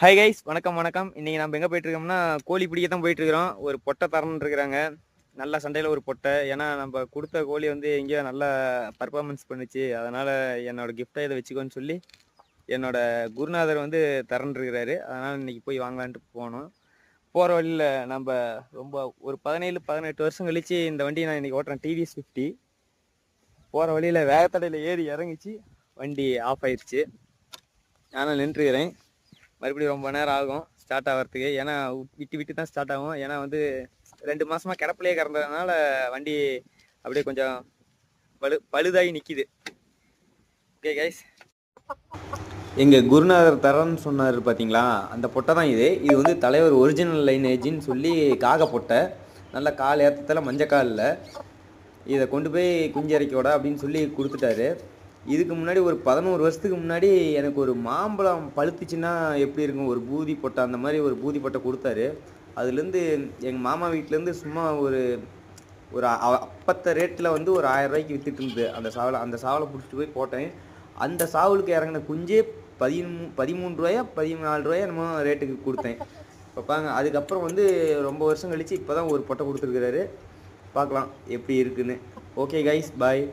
Hi guys வணக்கம் வணக்கம். இன்னைக்கு நம்ம எங்கே போயிட்டு இருக்கோம்னா கோழி பிடிக்க தான் போயிட்டு இருக்கிறோம் ஒரு பொட்டை தரன்னு இருக்கிறாங்க. நல்ல சண்டையில் ஒரு பொட்டை. ஏன்னா நம்ம கொடுத்த கோழி வந்து எங்கேயோ நல்லா பர்ஃபார்மன்ஸ் பண்ணுச்சு. அதனால் என்னோட கிஃப்டை இதை வச்சுக்கோன்னு சொல்லி என்னோட குருநாதர் வந்து தரன் அதனால் இன்றைக்கி போய் வாங்கலான்ட்டு போனோம். போகிற வழியில் நம்ம ரொம்ப ஒரு பதினேழு பதினெட்டு வருஷம் கழிச்சு இந்த வண்டியை நான் இன்றைக்கி ஓட்டுறேன். டிவிஎஸ் ஃபிஃப்டி போகிற வழியில் வேகத்தடையில் ஏறி இறங்கிச்சு. வண்டி ஆஃப் ஆயிடுச்சு நானும் நின்றுக்கிறேன். மறுபடியும் ரொம்ப நேரம் ஆகும் ஸ்டார்ட் ஆகிறதுக்கு ஏன்னா விட்டு விட்டு தான் ஸ்டார்ட் ஆகும். ஏன்னா வந்து ரெண்டு மாதமாக கிடப்பிலே கறந்ததுனால வண்டி அப்படியே கொஞ்சம் பழு பழுதாகி நிற்கிது ஓகே கைஸ் எங்கள் குருநாதர் தரன்னு சொன்னார் பார்த்தீங்களா அந்த பொட்டை தான் இது. இது வந்து தலைவர் ஒரிஜினல் லைனேஜின்னு சொல்லி காக பொட்டை. நல்ல கால் ஏற்றத்தில் இல்லை இதை கொண்டு போய் குஞ்சு இறக்கியோட அப்படின்னு சொல்லி கொடுத்துட்டாரு. இதுக்கு முன்னாடி ஒரு பதினோரு வருஷத்துக்கு முன்னாடி எனக்கு ஒரு மாம்பழம் பழுத்துச்சுன்னா எப்படி இருக்கும்? ஒரு பூதி பொட்டை அந்த மாதிரி ஒரு பூதி பொட்டை கொடுத்தாரு. அதுலேருந்து எங்கள் மாமா வீட்டிலேருந்து சும்மா ஒரு ஒரு அப்பத்த ரேட்டில் வந்து ஒரு ஆயிரம் ரூபாய்க்கு விற்றுட்டு இருந்தது. அந்த சாவலை அந்த சாவலை பிடிச்சிட்டு போய் போட்டேன். அந்த சாவலுக்கு இறங்கின குஞ்சே பதிமூ பதிமூணு ரூபாயா பதினாலு ரூபாயா என்னமோ ரேட்டுக்கு கொடுத்தேன். பார்ப்பாங்க அதுக்கப்புறம் வந்து ரொம்ப வருஷம் கழிச்சு இப்போ தான் ஒரு பொட்டை கொடுத்துருக்குறாரு. பார்க்கலாம் எப்படி இருக்குன்னு. Okay guys bye